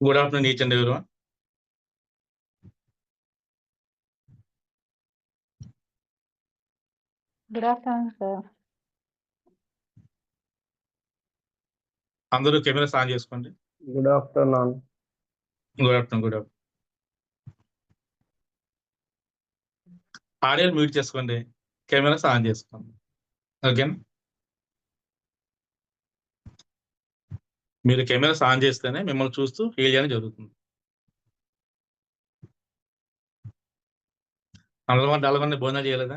Good afternoon, each and everyone. Good afternoon sir అందరూ cameras on చేసుకోండి. Good afternoon good afternoon good afternoon audio mute చేసుకోండి. Cameras on చేసుకోండి. ఓకేనా మీరు cameras on చేస్తేనే మిమ్మల్ని చూస్తూ ఫీల్ చేయడం జరుగుతుంది. అందరూ నల్గొండ భోజనం చేయలేదా?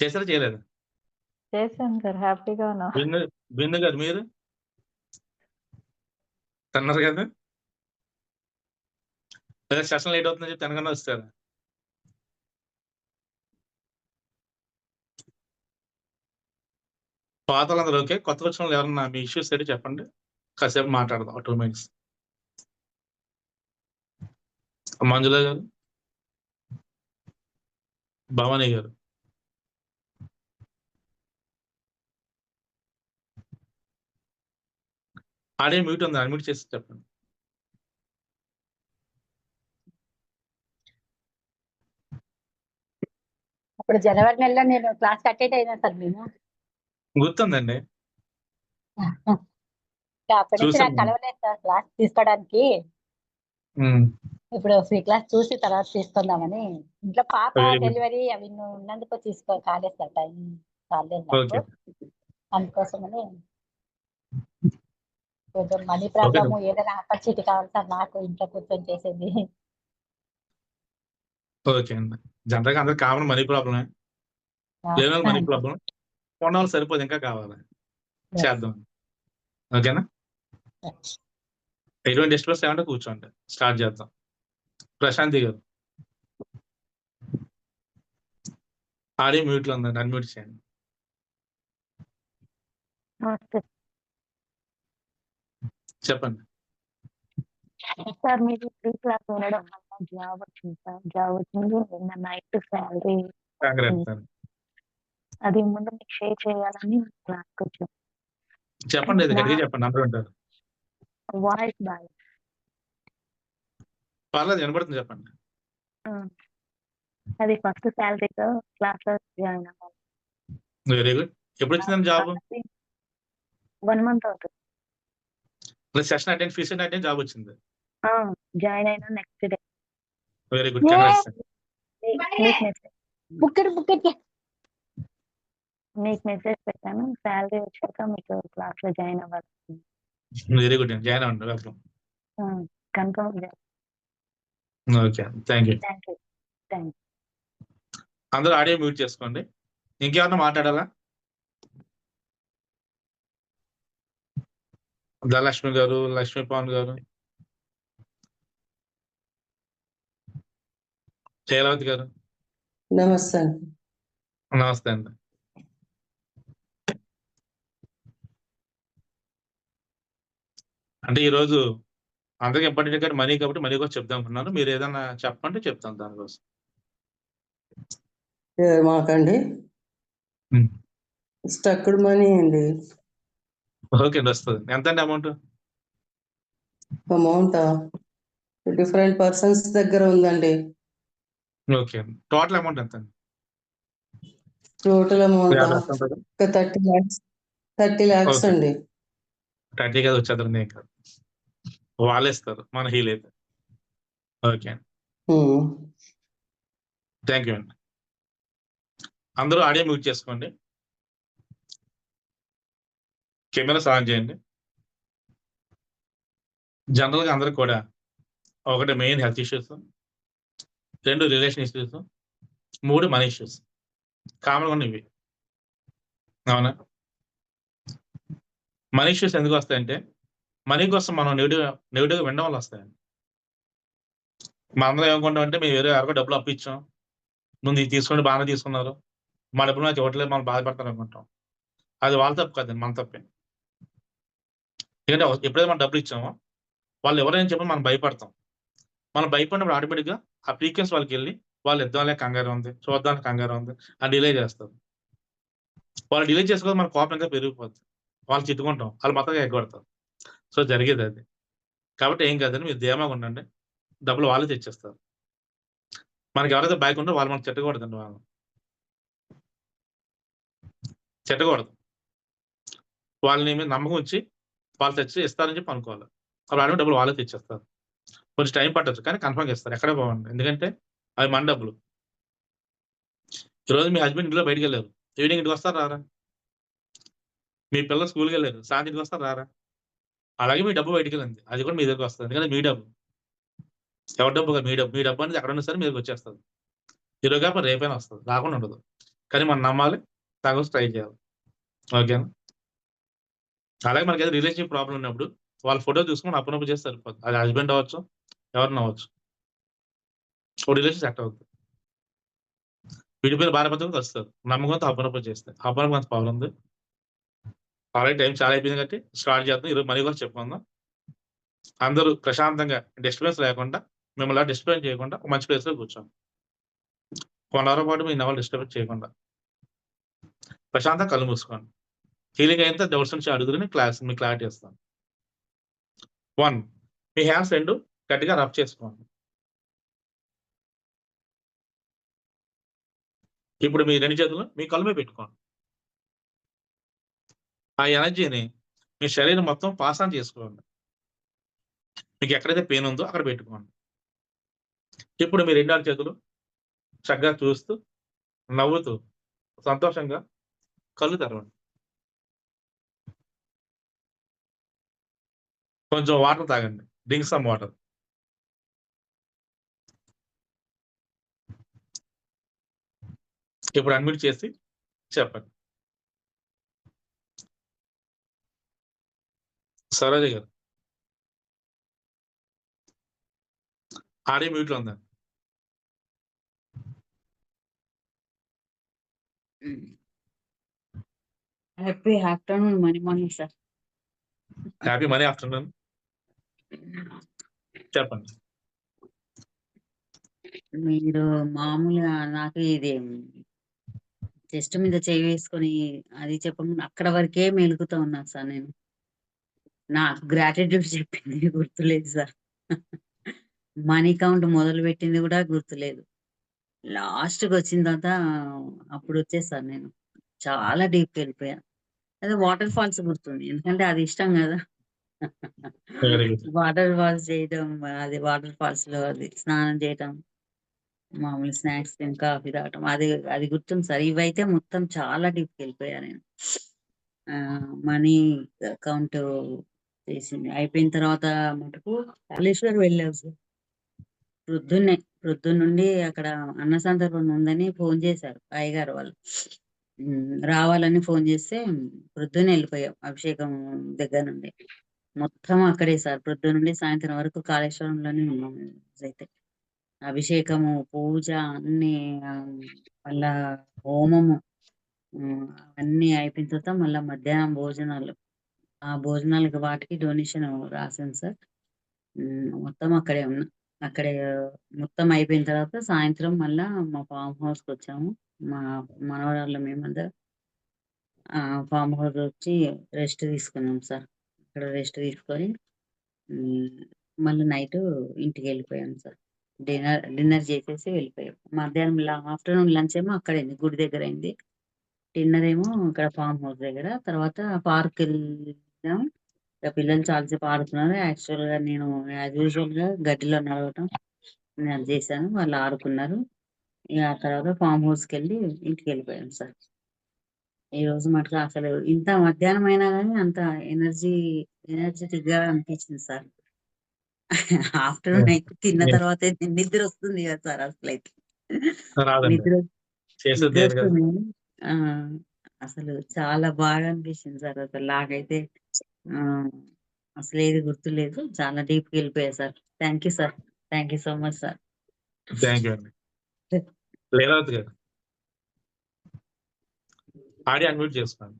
చేస్తారా చేయలేదా? చేశాను సార్ హ్యాపీగా ఉన్నా. బిందు గారు మీరు? తిన్నారు కదా? సెషన్ లేట్ అవుతుందని చెప్పి తినకుండా వస్తారా. పాత అందరూ ఓకే కొత్త వచ్చిన వాళ్ళు ఎవరన్నా మీ ఇష్యూస్ ఏంటి చెప్పండి. కాసేపు మాట్లాడదాం టూ మినిట్స్ మంజుల గారు. భవానీ గారు. ఆడే మ్యూట్ ఉంది? అన్మ్యూట్ చేసి చెప్పండి. అప్పుడు జనవరి నెలలో నేను క్లాస్ అటెండ్ అయినా సార్ మేము గుర్తుందండి. ఇంకా అప్పటి నుంచి నాకు. కలవలేదు సార్ క్లాస్ తీసుకోవడానికి. ఇప్పుడు ఫ్రీ క్లాస్ చూసి తర్వాత తీసుకుందామని. ఇంట్లో పాప. డెలివరీ అవి ఉన్నందుకు తీసుకో కాలేదు సార్ టైం కాలేదు అందుకోసమని కొంచెం మనీ ప్రాబ్లమ్ ఏదైనా ఆపర్చునిటీ కావాలి సార్ నాకు ఇంట్లో కూర్చొని చేసేది. ఓకే అండి. జనరల్గా అందరికి కామన్ మనీ ప్రాబ్లమే. మనీ ప్రాబ్లం వాళ్ళు సరిపోదు ఇంకా కావాలి? చేద్దాం. ఓకేనా? ఎటువంటి డిస్టర్బెన్స్ ఏమంటే కూర్చోండి. స్టార్ట్ చేద్దాం. ప్రశాంతి గారు. ఆడియో మ్యూట్లో ఉందండి అన్మ్యూట్ చేయండి. చెప్పండి. సార్ మీరు ఫ్రీ క్లాస్ ఉండడం వల్ల జాబ్ వచ్చింది? సార్ జాబ్ వచ్చింది నిన్న నైట్ అది ముందు మీకు షేర్ చేయాలని క్లాస్కి వచ్చాం చెప్పండి ఇది గట్టిగా చెప్పండి అందరూ ఉంటారు వాయిస్ బాగా. పర్లేదు వినపడుతుంది చెప్పండి. అది ఫస్ట్ శాలరీతో క్లాస్లో జాయిన్ అవ్వాలి. వెరీ గుడ్ ఎప్పుడు వచ్చిందండి జాబ్ వన్ మంత్ అవుతుంది. Session attend fees attend job వచ్చింది. జాయిన్ అయిన next day very good congrats bouquet bouquet మీకు మెసేజ్ పెట్టాను శాలరీ వచ్చాక మీకు క్లాస్లో జాయిన్ అవ్వాలి వెరీ గుడ్ జాయిన్ అవ్వండి welcome confirm okay thank you thank you thank అందరూ ఆడియో మ్యూట్ చేసుకోండి. ఇంకేమన్నా మాట్లాడాలా? ధనలక్ష్మి గారు లక్ష్మీ పవన్ గారు. శైలవతి గారు. నమస్తే నమస్తే అండి. అంటే ఈరోజు అందరికి ఇంపార్టెంట్ కానీ మనీ కాబట్టి మనీ కోసం చెప్దాం అనుకున్నాను. మీరు ఏదైనా చెప్పండి చెప్తాను దానికోసం. మాకండి. స్టక్డ్ మనీ అండి. ఓకే అండి వస్తుంది. ఎంత అండి అమౌంట్? అమౌంట్? డిఫరెంట్ పర్సన్స్ దగ్గర ఉందండి. ఓకే. టోటల్ అమౌంట్ ఎంత అండి టోటల్ అమౌంట్? ఒక థర్టీ ల్యాక్స్ థర్టీ ల్యాక్స్. అండి. థర్టీ కాదు వచ్చేద్దరు ఏం కాదు వాళ్ళే ఇస్తారు మన హీల్ అయితే. ఓకే అండి. థ్యాంక్ యూ అండి అందరూ ఆడియో మ్యూట్ చేసుకోండి. కెమెరాస్ ఆన్ చేయండి. జనరల్గా అందరికి కూడా ఒకటి మెయిన్ హెల్త్ ఇష్యూస్ రెండు రిలేషన్ ఇష్యూస్ మూడు మనీ ఇష్యూస్ కామన్గా ఇవి. అవునా? మనీ ఇష్యూస్ ఎందుకు వస్తాయంటే మనీ కోసం మనం నెగిటివ్ నెగిటివ్గా వినడం వల్ల వస్తాయండి. మనందరం ఏమనుకుంటాం అంటే మేము వేరే ఎవరికో డబ్బులు అప్పించాం ముందు ఇది తీసుకోండి బాగానే తీసుకున్నారు మా డబ్బులు నాకు ఇవ్వట్లేదు మనం బాధపడతారు అనుకుంటాం. అది వాళ్ళ తప్పు కదండి మన తప్పే. ఎందుకంటే ఎప్పుడైతే మనం డబ్బులు ఇచ్చామో వాళ్ళు ఎవరైనా చెప్పి మనం భయపడతాం. మనం భయపడినప్పుడు ఆటోమేటిక్గా ఆ ఫ్రీక్వెన్స్ వాళ్ళకి వెళ్ళి వాళ్ళు ఇద్దాంలే కంగారు ఉంది చూద్దానికి కంగారు ఉంది అని డిలే చేస్తారు. వాళ్ళు డిలే చేసుకోవడం మన కోపం ఇంకా పెరిగిపోతుంది వాళ్ళు చిట్టుకుంటాం వాళ్ళు మొత్తంగా ఎగ్గొడతారు సో జరిగేది అది. కాబట్టి ఏం కాదని మీరు ధీమాగా ఉండండి డబ్బులు వాళ్ళే తెచ్చేస్తారు. మనకి ఎవరైతే బైక్ ఉందో వాళ్ళు మనకు చెట్టకూడదండి వాళ్ళు చెట్టకూడదు వాళ్ళని మీద నమ్మకం ఉంచి వాళ్ళు తెచ్చి ఇస్తారని చెప్పి అనుకోవాలి. వాళ్ళు అడిగిన డబ్బులు వాళ్ళే తెచ్చేస్తారు. కొంచెం టైం పట్టచ్చు కానీ కన్ఫర్మ్గా ఇస్తారు ఎక్కడే బాగుంది ఎందుకంటే అవి మన డబ్బులు. ఈరోజు మీ హస్బెండ్ ఇంట్లో బయటికి వెళ్ళారు. ఈవినింగ్ ఇంటికి వస్తారు రారా? మీ పిల్లలు స్కూల్కి వెళ్ళారు. సాయంత్రం వస్తారు రారా? అలాగే మీ డబ్బు బయటికి వెళ్ళింది. అది కూడా మీ దగ్గరకు వస్తుంది. ఎందుకంటే మీ డబ్బు. ఎవరి డబ్బు మీ డబ్బు. మీ డబ్బు అనేది ఎక్కడ ఉన్నా సరే మీకు వచ్చేస్తుంది. ఈరోజు కాకపోతే రేపైనా వస్తుంది. రాకుండా ఉండదు. కానీ మనం నమ్మాలి దానికోసం ట్రై చేయాలి. ఓకేనా? అలాగే మనకి ఏదో రిలేషన్షిప్ ప్రాబ్లం ఉన్నప్పుడు వాళ్ళ ఫోటో చూసుకొని అప్పుడప్పుడు చేస్తే సరిపోతుంది అది హస్బెండ్ అవ్వచ్చు ఎవరిని అవ్వచ్చు. ఓ రిలేషన్ సెట్ అవుతుంది విడిపోయిన భార్య భర్తలు కలుస్తారు నమ్మకంతో అప్పుడప్పుడు చేస్తే. అప్పుడప్పుడు అంత పవర్ ఉంది. ఆల్రెడీ టైం చాలా అయిపోయింది కాబట్టి స్టార్ట్ చేద్దాం. ఈరోజు మనీ కూడా చెప్పుకుందాం. అందరూ ప్రశాంతంగా డిస్టర్బెన్స్ లేకుండా మిమ్మల్ని డిస్టర్బెన్స్ చేయకుండా ఒక మంచి ప్లేస్లో కూర్చోండి. వన్ అవర్ పాటు మీ నవల్ డిస్టర్బెన్స్ చేయకుండా ప్రశాంతంగా కళ్ళు మూసుకోండి. హీలింగ్ అయితే డౌట్స్ నుంచి అడుగుని క్లాస్ మీ క్లారిటీ ఇస్తాను వన్ మీ హ్యాండ్స్ రెండు గట్టిగా రబ్ చేసుకోండి. ఇప్పుడు మీ రెండు చేతులు మీ కళ్ళు మీద పెట్టుకోండి. ఆ ఎనర్జీని మీ శరీరం మొత్తం పాస్ ఆన్ చేసుకోండి. మీకు ఎక్కడైతే పెయిన్ ఉందో అక్కడ పెట్టుకోండి. ఇప్పుడు మీ రెండు చేతులు చక్కగా చూస్తూ నవ్వుతూ సంతోషంగా కళ్ళు తెరవండి. కొంచెం వాటర్ తాగండి. Drink some water. ఇప్పుడు అడ్మిట్ చేసి చెప్పండి. సరోజ గారు ఆడియో మ్యూట్లో ఉందండి happy afternoon money morning sir happy money afternoon చెప్పండి మీరు మామూలుగా నాకు ఇది చెస్ట్ మీద చేయి వేసుకొని అది చెప్పకుండా అక్కడ వరకే మెలుగుతూ ఉన్నాను సార్ నేను. నాకు గ్రాటిట్యూడ్ చెప్పింది గుర్తులేదు సార్. మనీ కౌంట్ మొదలు పెట్టింది కూడా గుర్తులేదు. లాస్ట్కి వచ్చిన తర్వాత అప్పుడు వచ్చేసాను నేను. చాలా డీప్ వెళ్ళిపోయా. అదే వాటర్ ఫాల్స్ గుర్తుంది. ఎందుకంటే అది ఇష్టం కదా. వాటర్ ఫాల్స్ చేయడం అది వాటర్ ఫాల్స్లో అది స్నానం చేయటం మామూలు స్నాక్స్ తిని కాఫీ తాగటం అది అది గుర్తుంది సార్. ఇవైతే మొత్తం చాలా డీప్ వెళ్ళిపోయా నేను. మనీ అకౌంట్ చేసింది. అయిపోయిన తర్వాత మటుకు కాళేశ్వర్ వెళ్ళాం సార్. ప్రొద్దున్నే ప్రొద్దున్న నుండి అక్కడ అన్న సందర్భం ఉందని ఫోన్ చేశారు అయ్యగారు వాళ్ళు. రావాలని ఫోన్ చేస్తే ప్రొద్దున్నే వెళ్ళిపోయాం అభిషేకం దగ్గర నుండి. మొత్తం అక్కడే సార్. ప్రొద్దు నుండి సాయంత్రం వరకు కాళేశ్వరంలోనే ఉన్నాం అయితే అభిషేకము పూజ అన్ని మళ్ళా హోమము అన్ని అయిపోయిన తర్వాత మళ్ళా మధ్యాహ్నం భోజనాలు. ఆ భోజనాలకు వాటికి డొనేషన్ రాశాను సార్. మొత్తం అక్కడే ఉన్నా అక్కడే మొత్తం అయిపోయిన తర్వాత సాయంత్రం మళ్ళా మా ఫామ్ హౌస్కి వచ్చాము. మా మనవరాళ్ళు మేమందరం ఆ ఫామ్ హౌస్ వచ్చి రెస్ట్ తీసుకున్నాం సార్. అక్కడ రెస్ట్ తీసుకొని మళ్ళీ నైట్ ఇంటికి వెళ్ళిపోయాం సార్. డిన్నర్ డిన్నర్ చేసేసి వెళ్ళిపోయాం. మధ్యాహ్నం ఆఫ్టర్నూన్ లంచ్ ఏమో అక్కడ గుడి దగ్గర అయింది. డిన్నర్ ఏమో ఇక్కడ ఫామ్ హౌస్ దగ్గర. తర్వాత పార్క్ వెళ్ళాం ఇక పిల్లలు చాలాసేపు ఆడుతున్నారు. యాక్చువల్గా నేను యాజ్ యూజువల్గా గడ్డిలో నడవటం నేను అది చేశాను. వాళ్ళు ఆడుకున్నారు. ఇక ఆ తర్వాత ఫామ్ హౌస్కి వెళ్ళి ఇంటికి వెళ్ళిపోయాం సార్. ఈ రోజు మటుకు అసలు ఇంత మధ్యాహ్నం అయినా కానీ అంత ఎనర్జీ ఎనర్జెటిక్గా అనిపించింది సార్. ఆఫ్టర్నూన్ అయితే తిన్న. తర్వాత నిద్ర వస్తుంది కదా సార్ అసలు అయితే. నిద్ర అసలు చాలా బాగా అనిపించింది సార్. అసలు నాకైతే అసలు ఏది గుర్తులేదు. చాలా డీప్కి వెళ్ళిపోయా sir. Thank you sir. Thank you so much sir. Thank you అండి. లీలావతి గారు. ఆడియో అన్మ్యూట్ చేసుకోండి.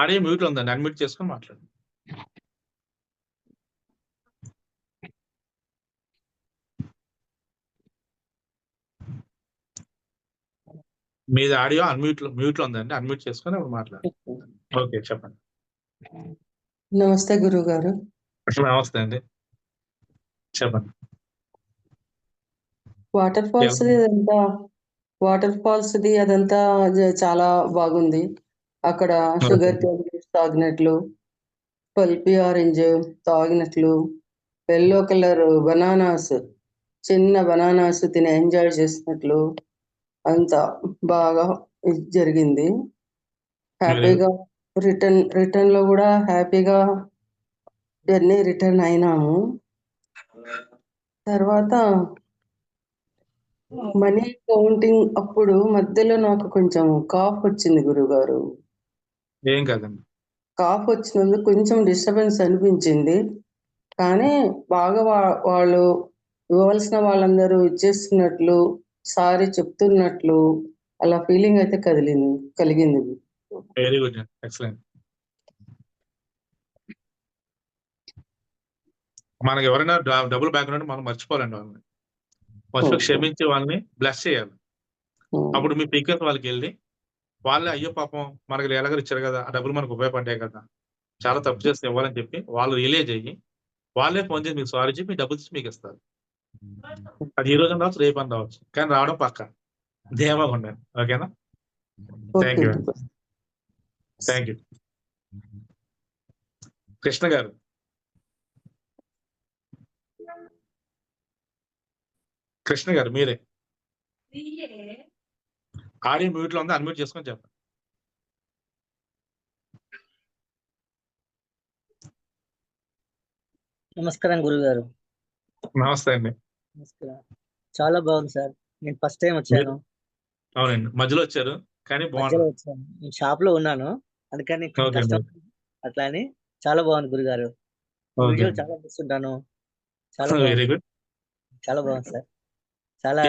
ఆడియో మ్యూట్ ఉందండి. అన్మ్యూట్ చేసుకొని మాట్లాడండి. మీది ఆడియో అన్మ్యూట్ మ్యూట్లో ఉందండి. అన్మ్యూట్ చేసుకొని అప్పుడు మాట్లాడు. ఓకే చెప్పండి. నమస్తే గురువు గారు. నమస్తే అండి. చెప్పండి. వాటర్ ఫాల్స్ అదంతా వాటర్ ఫాల్స్ ది అదంతా చాలా బాగుంది. అక్కడ షుగర్ క్యాన్ తాగినట్లు పల్పి ఆరెంజ్ తాగినట్లు ఎల్లో కలర్ బనానాస్ చిన్న బనానాస్ తిని ఎంజాయ్ చేసినట్లు అంతా బాగా ఇది జరిగింది. హ్యాపీగా రిటర్న్ రిటర్న్లో కూడా హ్యాపీగా జర్నీ రిటర్న్ అయినాము. తర్వాత మనీ కౌంటింగ్ అప్పుడు మధ్యలో నాకు కొంచెం కాఫ్ వచ్చింది గురుగారు. ఏం కాదండి. కాఫ్ వచ్చినందుకు కొంచెం డిస్టర్బెన్స్ అనిపించింది. కానీ బాగా వాళ్ళు ఇవ్వవలసిన వాళ్ళందరూ ఇచ్చేస్తున్నట్లు సారీ చెప్తున్నట్లు అలా ఫీలింగ్ అయితే కదిలింది కలిగింది. వెరీ గుడ్ ఎక్సలెంట్ మనకి ఎవరైనా డబుల్ బ్యాక్గ్రౌండ్ మనం మర్చిపోవాలండి వాళ్ళని. ఫస్ట్. క్షమించి వాళ్ళని బ్లెస్ చేయాలి. అప్పుడు మీ పీకర్స్ వాళ్ళకి వెళ్ళి వాళ్ళే అయ్యో పాపం మనకి ఎలాగో ఇచ్చారు కదా ఆ డబ్బులు మనకు ఉపయోగపడ్డాయి కదా చాలా తప్పు చేస్తే ఇవ్వాలని చెప్పి వాళ్ళు రిలీజ్ అయ్యి వాళ్ళే ఫోన్ చేసి మీకు సారీ చెప్పి మీ డబ్బులు మీకు ఇస్తారు. అది ఈ రోజు రావచ్చు రేపు అని రావచ్చు. కానీ రావడం పక్క. ధీమాగా ఉండండి ఓకేనా? Thank you thank you Krishna garu. Krishna garu మీరే. ఆడియో మ్యూట్లో ఉంది అన్మ్యూట్ చేసుకొని చెప్పండి. నమస్కారం గురుగారు. నమస్తే అండి. చాలా బాగుంది సార్. నేను ఫస్ట్ టైం వచ్చాను. అవునండి. మధ్యలో వచ్చారు కానీ మధ్యలో బాగుంది వచ్చాను. నేను షాప్లో ఉన్నాను. అందుకని కష్టం. అట్లా అని చాలా బాగుంది గురుగారు. వీడియో చాలా చూస్తుంటాను. చాలా వెరీ బాగుంది. గుడ్ చాలా బాగుంది సార్. చాలా.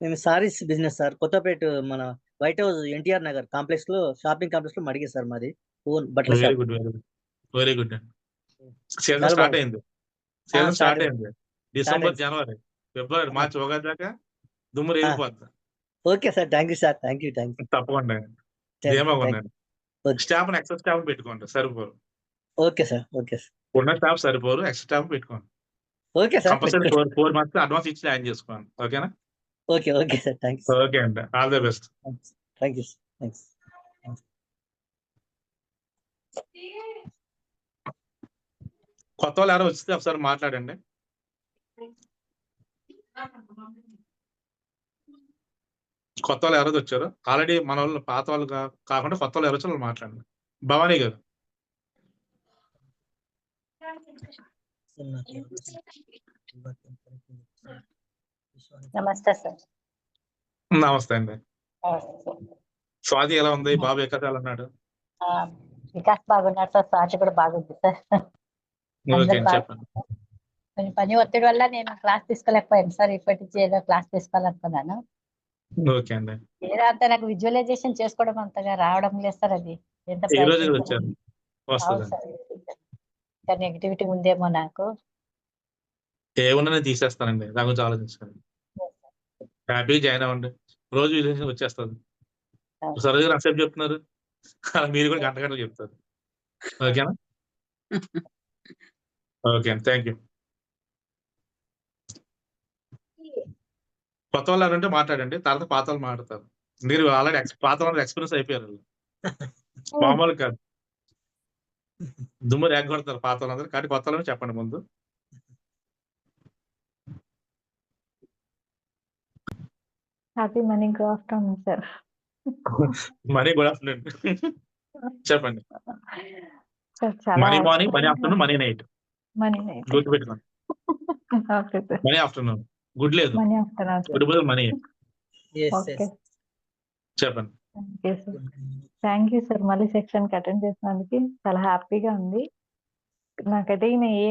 మేము సారీస్ బిజినెస్ సార్. కొత్తపేట మన వైట్ హౌస్ ఎన్టీఆర్ నగర్ కాంప్లెక్స్లో షాపింగ్ కాంప్లెక్స్లో మడిగే సార్ మాది. ఓన్ బట్టల very good very good start. అయింది. సీజన్ స్టార్ట్ అయింది. డిసెంబర్. జనవరి ఫిబ్రవరి మార్చి ఉగాది దాకా దుమ్ము రేగిపోద్ది. Okay sir thank you sir thank you thank you తప్పకుండా. స్టాఫ్ ఎక్స్ట్రా స్టాఫ్ పెట్టుకోండి సరిపోరు ఓకే సార్ ఓకే సార్. ఉన్న స్టాఫ్ సరిపోరు ఎక్స్ట్రా స్టాఫ్ పెట్టుకోండి. Okay sir compulsory four four months advance ఇచ్చి జాయిన్ చేసుకోండి ఓకేనా? Okay okay sir thank you okay అండి all the best. Thank you thanks కొత్త వాళ్ళు ఎవరో వస్తే ఒకసారి మాట్లాడండి. కొత్త వాళ్ళు ఎవరైతే వచ్చారో. ఆల్రెడీ మన వాళ్ళు పాత వాళ్ళు కాకుండా కొత్త వాళ్ళు ఎవరు వచ్చారో వాళ్ళు మాట్లాడండి. భవానీ గారు. నమస్తే సార్. నమస్తే అండి. స్వాతి ఎలా ఉంది? బాబు ఎక్కడ ఎలా ఉన్నాడు? వికాస్ బాగున్నాడు సార్. స్వాతి కూడా బాగుంది సార్ ఓకే అందరు బాగా- చెప్పండి కొంచెం పని ఒత్తిడి వల్ల నేను క్లాస్ తీసుకోలేకపోయాను. సార్ ఇప్పటి నుంచి ఏదో క్లాస్ తీసుకోవాలనుకున్నాను. ఏదో అంత నాకు విజువలైజేషన్ చేసుకోవడం అంతగా రావడం లేదు సార్ అది. ఎంత సార్ నెగిటివిటీ ఉందేమో నాకు. ఏమన్నా నేను తీసేస్తానండి. దాని గురించి ఆలోచించండి హ్యాపీగా జాయిన్ అవ్వండి. రోజు రిలేషన్ వచ్చేస్తుంది. గారు అక్సెప్ట్ చెప్తున్నారు. మీరు కూడా గంట గంటలు చెప్తారు. ఓకేనా? ఓకే అండి థ్యాంక్ యూ కొత్త వాళ్ళు ఎవరంటే మాట్లాడండి తర్వాత పాత వాళ్ళు మాట్లాడతారు. మీరు ఆల్రెడీ పాత వాళ్ళు ఎక్స్పీరియన్స్ అయిపోయారు. మామూలు కాదు. దుమ్ము రేగొడతారు పాత వాళ్ళందరూ కాబట్టి కొత్త వాళ్ళని చెప్పండి ముందు. Happy money good afternoon sir money good afternoon చెప్పండి. Money morning money afternoon money night money night గుర్తు పెట్టుకోండి okay sir money afternoon good లేదు. మనీ ఆఫ్టర్నూన్ సార్ గుడ్ బదులు మనీ ఓకే చెప్పండి. Thank you sir thank you sir మళ్ళీ సెక్షన్కి attend చేసినందుకు చాలా హ్యాపీగా ఉంది. నాకైతే ఈయన ఏ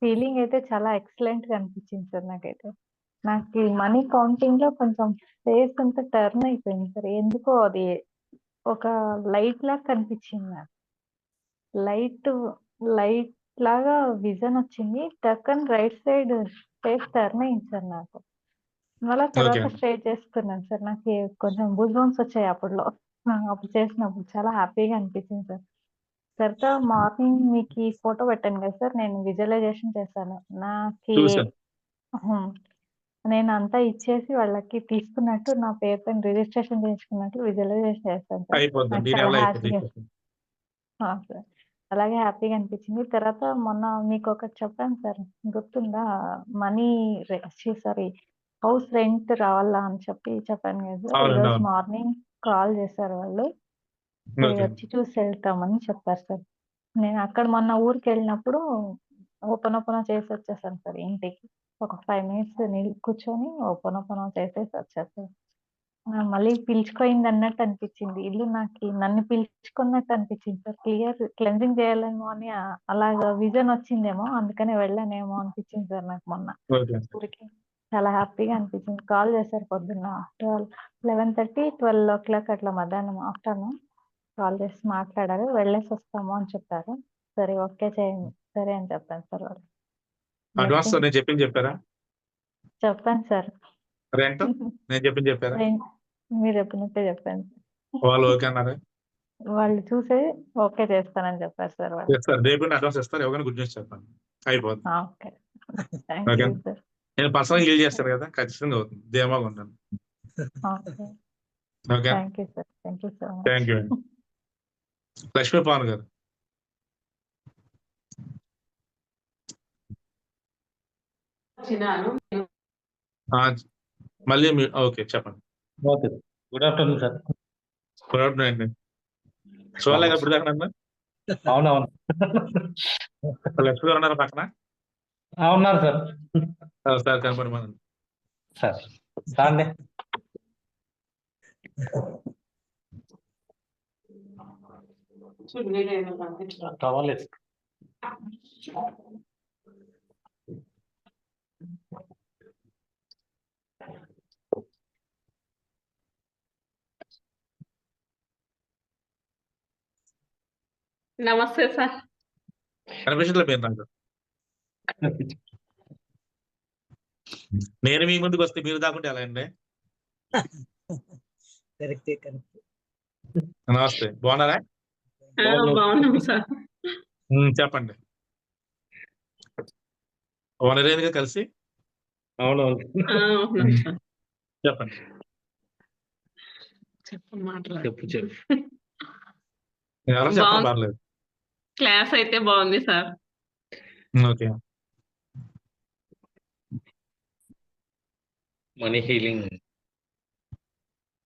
ఫీలింగ్ అయితే చాలా ఎక్సలెంట్గా అనిపించింది సార్ నాకైతే. నాకు మనీ కౌంటింగ్లో కొంచెం ఫేస్ అంతా టర్న్ అయిపోయింది సార్ ఎందుకో అది ఒక లైట్ లాగా కనిపించింది నాకు. లైట్ లైట్ లాగా విజన్ వచ్చింది టక్కన్ రైట్ సైడ్ ఫేస్ టర్న్ అయింది సార్ నాకు మళ్ళా తర్వాత ఓకే. స్ట్రెయిట్ చేసుకున్నాను సార్. నాకి కొంచెం గూస్ బంప్స్ వచ్చాయి అప్పట్లో. అప్పుడు చేసినప్పుడు చాలా హ్యాపీగా అనిపించింది సార్. తర్వాత మార్నింగ్ మీకీ ఫోటో పెట్టాను కదా సార్! నేను విజువలైజేషన్ చేశాను. నాకీ. హ్మ్. నేనంతా ఇచ్చేసి వాళ్ళకి తీసుకున్నట్టు నా పేరు పైన రిజిస్ట్రేషన్ చేయించుకున్నట్టు విజువలైజేషన్ చేశాను సార్. అయిపోద్ది. నాకు దీని చాలా అయిపోద్ది. హ్యాపీగా ఆ! సార్. అలాగే హ్యాపీగా అనిపించింది. తర్వాత మొన్న మీకొకటి చెప్పాను సార్. గుర్తుందా? మనీ రె ఛీ! సారీ హౌస్ రెంట్ రావాలా అని చెప్పి చెప్పాను కదా సార్! అవునండి. ఈరోజు అవును. మార్నింగ్ కాల్ చేశారు వాళ్ళు. ఓకే. వచ్చి చూసి వెళ్తామని చెప్పారు సార్. నేను అక్కడ మొన్న ఊరికెళ్ళినప్పుడు ఓపెన్ ఓపెన్ చేసి వచ్చేసాను సార్ ఇంటికి. ఒక 5 మినిట్స్ నిల్ కూర్చొని ఓపెన్ ఓపెన్ చేసేసి వచ్చా సార్. ఆ! మళ్ళీ పిలుచుకుపోయింది అన్నట్టు అనిపించింది. ఇల్లు నాకి నన్ను పిలుచుకున్నట్టు అనిపించింది సార్. క్లియర్ క్లెన్జింగ్ చేయాలేమో అని అలాగా విజన్ వచ్చిందేమో అందుకనే వెళ్ళానేమో అనిపించింది సార్ నాకు మొన్న. ఊరికి. చాలా హ్యాపీగా అనిపించింది. కాల్ చేశారు పొద్దున్న 12 11:30, 12:00 అట్లా మధ్యాహ్నం ఆఫ్టర్‌నూన్ కాల్ చేసి మాట్లాడారు. వెళ్ళేసి వస్తాము అని చెప్పారు. సరే ఓకే చేయండి. సరే అని చెప్పాను సార్ వాళ్ళకి. అడ్వాన్స్ బ్లెస్సింగ్ నేను చెప్పింది చెప్పారా? చెప్పాను సార్. రెంట్ నేను చెప్పింది చెప్పారా? మీరు చెప్పినట్టే చెప్పాను. వాళ్ళు ఓకే అన్నారా? వాళ్ళు చూసి ఓకే చేస్తానని చెప్పారు సార్ వాళ్ళు. చేస్తారు. రేపు అడ్వాన్స్ ఇస్తారు. ఇవ్వగానే గుడ్ న్యూస్ చెప్పండి. అయిపోద్ది. ఆ! ఓకే. You sir. నేను పర్సనల్‌గా డీల్ చేస్తాను కదా! ఖచ్చితంగా అవుతుంది. ధీమాగా ఉంటాను. Okay. Thank you sir. Thank you so much. Thank you. Lakshmi Pavan గారు. మళ్ళీ ఓకే. చెప్పండి. Okay. Good afternoon sir. Good afternoon అండి. చూడలేదా ఇప్పటిదాకా నన్ను? అవునవును. లక్ష్మి గారు ఉన్నారా పక్కన? ఉన్నారు సార్. సార్. రాండి. చూడు నేనేదో పంపించరా. టవల్ నమస్తే సార్. కనిపించట్లే మీరు నాకు. నేను మీ ముందుకు వస్తే మీరు దాక్కుంటే ఎలా అండి? కరెక్టే. కరెక్టే. నమస్తే. బాగున్నారా? బాగున్నాం సార్. చెప్పండి. ఓనరేనుగా కలిసి? అవునవును. చెప్పండి. చెప్పు మాట్లాడు. చెప్పు చెప్పు. ఎవరో చెప్పండి. పర్లేదు. క్లాస్ అయితే బాగుంది సార్. ఓకే. Money healing.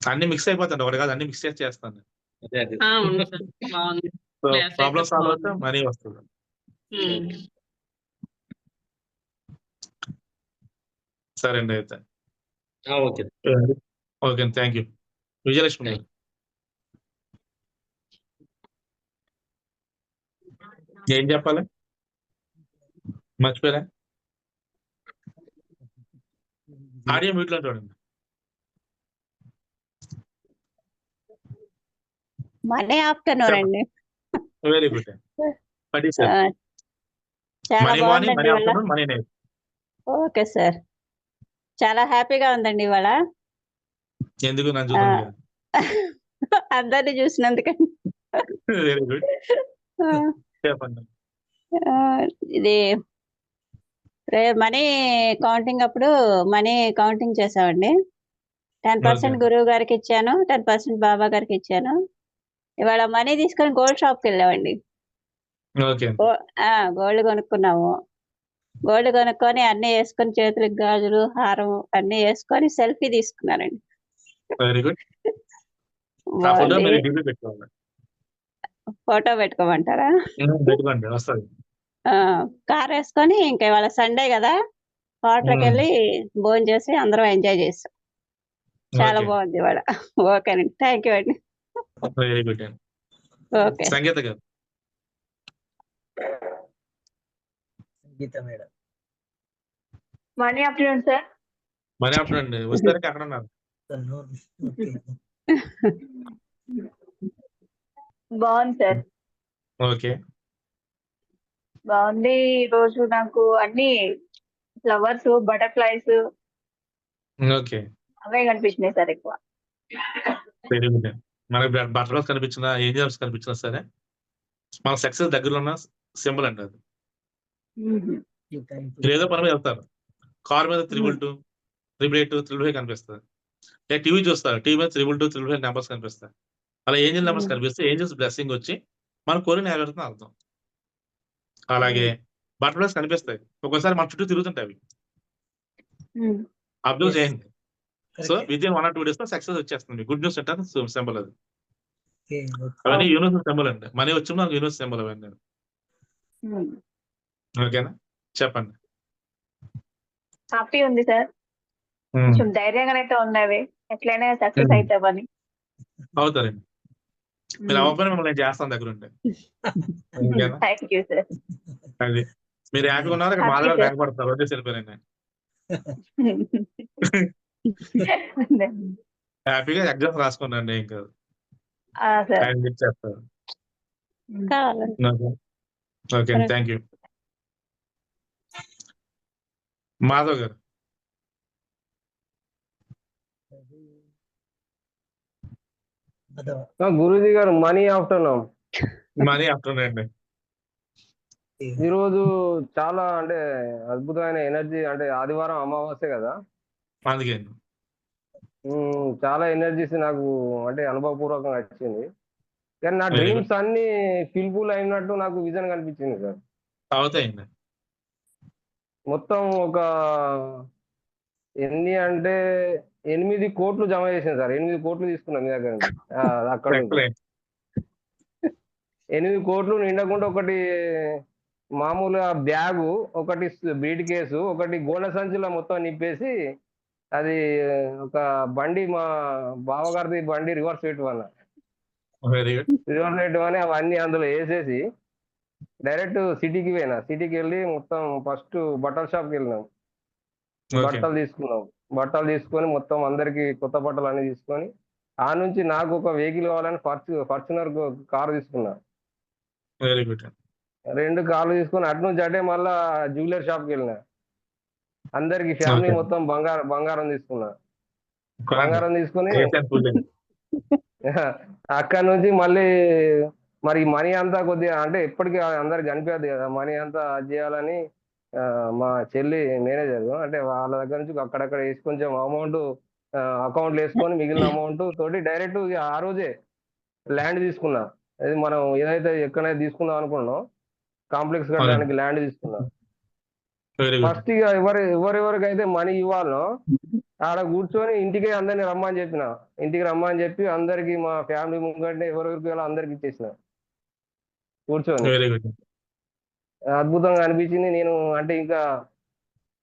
అన్నీ మిక్స్ అయిపోతాయండి. ఒకటి కాదు అన్నీ మిక్స్ చేసి చేస్తాను. అదే అదే. ఆ! అవును సార్. బాగుంది. సో అయితే ప్రాబ్లమ్ సాల్వ్ అవుతే బాగుంది. మనీ వస్తది. సరే అండి అయితే. ఆ! ఓకే. ఓకే అండి. Thank you. విజయలక్ష్మి గారు. ఏం చెప్పాలి? మర్చిపోయారా? ఆడియో మ్యూట్‌లో చూడండి. Money afternoon. అండి. Very good. ఆ! సార్. చాలా మనీ మార్నింగ్, మనీ బాగుందండి ఇవాళ. Afternoon, money night. Okay sir. చాలా హ్యాపీగా ఉందండి ఇవాళ. ఎందుకు నన్ను! చూడండి. అందరిని చూసినందుకని. Very good. చెప్పండి. ఇది మనీ కౌంటింగ్ అప్పుడు మనీ కౌంటింగ్ చేసామండి. 10% ఓకే. గురువు గారికి ఇచ్చాను. 10% బాబా గారికి ఇచ్చాను. ఇవాళ మనీ తీసుకొని గోల్డ్ షాప్‌కెళ్ళామండి. ఓకే. గో ఆ! గోల్డ్ కొనుక్కున్నాము. గోల్డ్ కొనుక్కొని అన్నీ యేసుకొని చేతులకి గాజులు, హారం అన్నీ యేసుకొని సెల్ఫీ తీసుకున్నానండి. Very good. ఫోటో పెట్టుకోమంటారా? పెట్టుకోండి వస్తది. ఆ! కారేసుకొని ఇంక ఇవాళ సండే గదా! హ్మ్. హోటల్‌కెళ్ళి భోంచేసి అందరం ఎంజాయ్ చేసాం. చాలా ఓకే. బాగుంది ఇవాళ. ఓకేనండి. థాంక్ యూ అండి. వెరీ గుడ్ అండి. ఓకే. సంగీత గారు. Sangeetha madam. Money afternoon sir. Money afternoon అండి. వస్తారంటే అక్కడ ఉన్నారు. బాగుంది సార్. ఓకే. బాగుంది. ఈరోజు నాకు అన్నీ ఫ్లవర్స్, బటర్‌ఫ్లైస్ ఓకే. అవే కనిపించినాయి సార్ ఎక్కువ. వెరీ గుడ్ మనకి బటర్ఫ్లైస్ కనిపించినా ఏంజల్స్ కనిపించినా సరే మన సక్సెస్ దగ్గరలో ఉన్న సింబల్ అండి అది. ఏదో పని మీద వెళ్తారు కార్ మీద triple two triple eight triple five కనిపిస్తుంది లేదా టీవీ చూస్తారు టీవీ మీద triple two triple five numbers కనిపిస్తాయి. అలా ఏంజల్ నెంబర్స్. కనిపిస్తే ఏంజల్స్ బ్లెస్సింగ్ వచ్చి మనం కోరిన నెరవేరుతుంది అర్థం అలాగే బటర్ఫ్లైస్ కనిపిస్తాయి. ఒక్కోసారి మన చుట్టూ తిరుగుతుంటాయి అవి. అబ్జర్వ్. చేయండి. So. With in one or two డేస్లో సక్సెస్ వచ్చేస్తుంది. గుడ్ న్యూస్ అంటే సింబల్ అది. అవన్నీ యూనివర్సల్ సింబల్ అండి. మనీ వచ్చి మనకు యూనివర్సల్ సింబల్ అవన్నీ ఓకేనా? చెప్పండి. హ్యాపీ ఉంది సార్. కొంచెం ధైర్యంగానైతే ఉన్నవి. ఎట్లయినా సక్సెస్. అవుతామని అవుతారండి. మీరు అవ్వకపోయినా మిమ్మల్ని చేస్తాను దగ్గర ఉంటే అది. మీరు హ్యాపీగా ఉన్నారు? ఇక్కడ మాధవ sir. బ్యాంక్ పడతారు వదిలేసి వెళ్ళిపోయారండి హ్యాపీగా ఎగ్జామ్స్ రాసుకున్నాండి చేస్తారు కావాలండి ఓకే. థ్యాంక్ యూ మాధవ్ గారు. గురూజీ గారు మనీ ఆఫ్టర్నూన్. మనీ ఆఫ్టర్నూన్ అండి. ఈ రోజు చాలా అంటే అద్భుతమైన ఎనర్జీ అంటే ఆదివారం అమావాస్య కదా? అందుకే చాలా ఎనర్జీస్ నాకు అంటే అనుభవపూర్వకంగా వచ్చింది. కానీ నా. డ్రీమ్స్ అన్ని ఫిల్ఫుల్ అయినట్టు నాకు విజన్ కనిపించింది సార్. అవుతాయండి. మొత్తం ఒక ఎన్ని అంటే ఎనిమిది కోట్లు జమ చేసింది సార్. ఎనిమిది కోట్లు తీసుకున్నాం మీ దగ్గర అక్కడ. ఎనిమిది కోట్లు నిండకుండా ఒకటి మామూలుగా బ్యాగు ఒకటి బీట్ కేసు ఒకటి గోనె సంచిలో మొత్తం నింపేసి అది ఒక బండి మా బావగారిది బండి రివర్స్ పెట్టమన్నా రివర్స్ పెట్టమని అవన్నీ అందులో వేసేసి డైరెక్ట్ సిటీకి పోయినా. సిటీకి వెళ్ళి మొత్తం ఫస్ట్ బట్టల షాప్కి వెళ్ళినాం. బట్టలు తీసుకున్నాం. బట్టలు తీసుకొని మొత్తం అందరికి కొత్త బట్టలు అన్ని తీసుకొని ఆ నుంచి నాకు ఒక వెహికల్ కావాలని ఫార్చు ఫార్చునర్ కార్ తీసుకున్నా. Very good. రెండు కార్లు తీసుకొని అటు నుంచి అటే మళ్ళా జ్యువెలర్ షాప్కి వెళ్ళినా. అందరికి ఫ్యామిలీ. మొత్తం బంగారం బంగారం తీసుకున్నా. బంగారం తీసుకొని అక్కడ నుంచి మళ్ళీ మరి మనీ అంతా కొద్దిగా అంటే ఎప్పటికీ అందరికి కనిపించదు కదా మనీ అంతా చేయాలని మా చెల్లి మేనేజర్ అంటే వాళ్ళ దగ్గర నుంచి అక్కడక్కడ వేసి కొంచెం అమౌంట్ అకౌంట్లు వేసుకొని మిగిలిన అమౌంట్ తోటి డైరెక్ట్ ఆ రోజే ల్యాండ్ తీసుకున్నా. అది మనం ఏదైతే ఎక్కడైతే తీసుకుందాం అనుకున్నాం కాంప్లెక్స్ కట్టడానికి ల్యాండ్ తీసుకున్నా. ఫస్ట్ ఇక ఎవరు ఎవరెవరికైతే మనీ ఇవ్వాలో ఆడ కూర్చొని ఇంటికి అందరిని రమ్మని చెప్పిన. ఇంటికి రమ్మని చెప్పి అందరికి మా ఫ్యామిలీ ముంగంటే ఎవరెవరికి అందరికి ఇచ్చేసిన. కూర్చొని. అద్భుతంగా అనిపించింది. నేను అంటే ఇంకా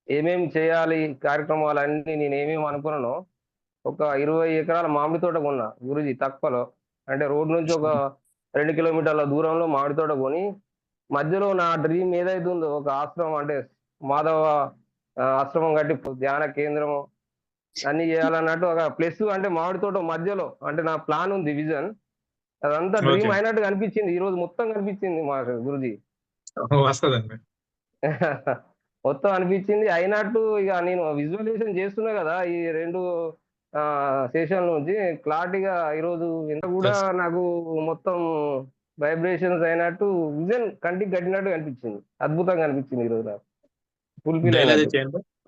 ఏమేమి చేయాలి కార్యక్రమాలు అన్ని నేను ఏమేమి అనుకున్నానో ఒక ఇరవై ఎకరాల మామిడి తోట కొన్నా గురుజీ తక్కువలో. అంటే రోడ్ నుంచి ఒక రెండు కిలోమీటర్ల దూరంలో మామిడి తోట కొని మధ్యలో నా డ్రీమ్ ఏదైతే ఉందో ఒక ఆశ్రమం అంటే మాధవ ఆశ్రమం కట్టి ధ్యాన కేంద్రము అన్ని చేయాలన్నట్టు ఒక ప్లస్ అంటే మామిడి తోట మధ్యలో అంటే నా ప్లాన్ ఉంది విజన్. అదంతా డ్రీమ్. అయినట్టు కనిపించింది ఈ రోజు మొత్తం కనిపించింది మా గురుజీ. వస్తుందండి మొత్తం అనిపించింది. అయినట్టు ఇక నేను విజువలైజేషన్ చేస్తున్నా కదా ఈ రెండు సెషన్ నుంచి. క్లారిటీగా ఈరోజు ఎంత కూడా. నాకు మొత్తం వైబ్రేషన్స్ అయినట్టు విజన్ కంటికి కట్టినట్టు కనిపించింది అద్భుతంగా అనిపించింది ఈరోజు నాకు. ఫుల్ఫిల్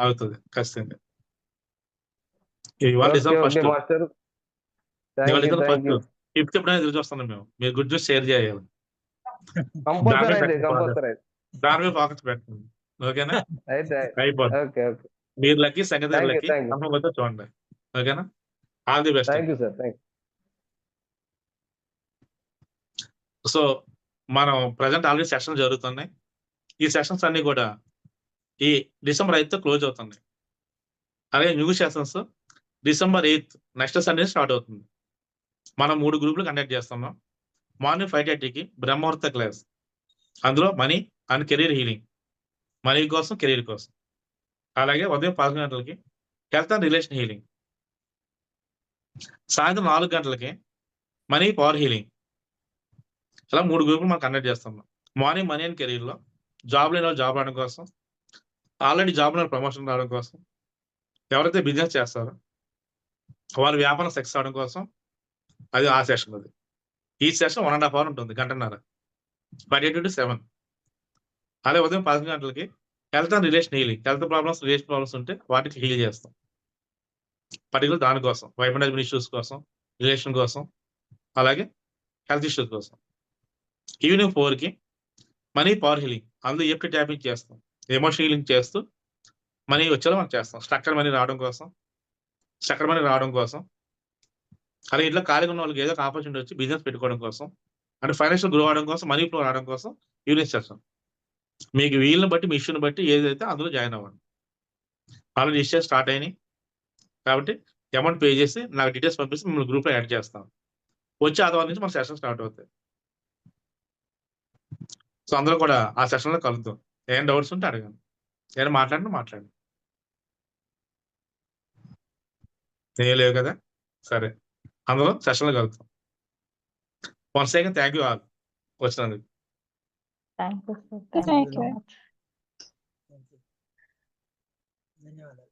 అవుతుంది. ఖచ్చితంగా. మేము. మీరు గుడ్ న్యూస్ షేర్ చేయాలి. కంపల్సరీ దాని మీద అయితే పెట్టండి. కంపల్సరీ అయితే. దాని మీద ఫోకస్ పెట్టండి. ఓకేనా? అయితే అయిపోతుంది ఓకే ఓకే. మీరు లక్కీ సంగతి లక్కీ. చూడండి. ఓకేనా? All the best thank you sir thank so మనం ప్రజెంట్ ఆల్రెడీ సెషన్స్ జరుగుతున్నాయి. ఈ సెషన్స్ అన్ని కూడా ఈ డిసెంబర్ ఎయిత్ క్లోజ్ అవుతున్నాయి. అలాగే new sessions December eighth next Sunday start అవుతుంది. మనం మూడు గ్రూపులు కండక్ట్ చేస్తున్నాం. మార్నింగ్ ఫైవ్ థర్టీకి బ్రహ్మముహూర్త క్లాస్ అందులో money and career healing money కోసం కెరీర్ కోసం. అలాగే ఉదయం పదకొండు గంటలకి హెల్త్ అండ్ రిలేషన్ హీలింగ్ సాయంత్రం నాలుగు గంటలకి మనీ పవర్ హీలింగ్ అలా మూడు గ్రూపులు మనం కండక్ట్ చేస్తున్నాం మార్నింగ్ మనీ అండ్ కెరీర్లో జాబ్ లేని వాళ్ళు జాబ్ రావడం కోసం ఆల్రెడీ జాబ్ లేని ప్రమోషన్ రావడం కోసం ఎవరైతే బిజినెస్ చేస్తారో వారి వ్యాపారం సక్సెస్ అవడం కోసం అది ఆ సెషన్ అది ఈ session one and half hour ఉంటుంది గంటన్నర. ఫైవ్ ఎయిట్ టు సెవెన్ అదే ఉదయం పదకొండు గంటలకి health and relation healing health problems relation problems ఉంటే వాటికి హీల్ చేస్తాం. పర్టికులర్ దానికోసం వైఫ్ అండ్ హస్బెండ్ ఇష్యూస్ కోసం రిలేషన్ కోసం అలాగే హెల్త్ ఇష్యూస్ కోసం. ఈవినింగ్ ఫోర్కి మనీ పవర్ హీలింగ్ అందులో ఎప్పుడు ట్యాపింగ్ చేస్తాం. ఎమోషన్ హీలింగ్ చేస్తూ మనీ వచ్చేలా మనం చేస్తాం. స్ట్రక్చర్ మనీ రావడం కోసం స్ట్రక్చర్ మనీ రావడం కోసం అలాగే ఇంట్లో ఖాళీగా ఉన్న వాళ్ళకి ఏదో ఒక ఆపర్చునిటీ వచ్చి బిజినెస్ పెట్టుకోవడం కోసం అంటే ఫైనాన్షియల్ గ్రో అవడం కోసం మనీ ఫ్లో రావడం కోసం యూనిట్ చేస్తాం. మీకు వీళ్ళని బట్టి మీ ఇష్యూని బట్టి ఏదైతే అందులో జాయిన్ అవ్వండి. ఆల్రెడీ ఇష్యూస్ స్టార్ట్ అయినాయి. కాబట్టి అమౌంట్ పే చేసి నాకు డీటెయిల్స్ పంపిస్తే మిమ్మల్ని గ్రూప్లో యాడ్ చేస్తాం. వచ్చే ఆదివారం నుంచి మన సెషన్ స్టార్ట్ అవుతాయి. సో అందరూ కూడా ఆ సెషన్లో కలుద్దాం. ఏం డౌట్స్ ఉంటే అడగండి. ఏమైనా మాట్లాడినా మాట్లాడండి. ఏం లేవు కదా? సరే. అందరూ సెషన్లో కలుద్దాం one second thank you all వచ్చినందుకు. థ్యాంక్ యూ ధన్యవాదాలు.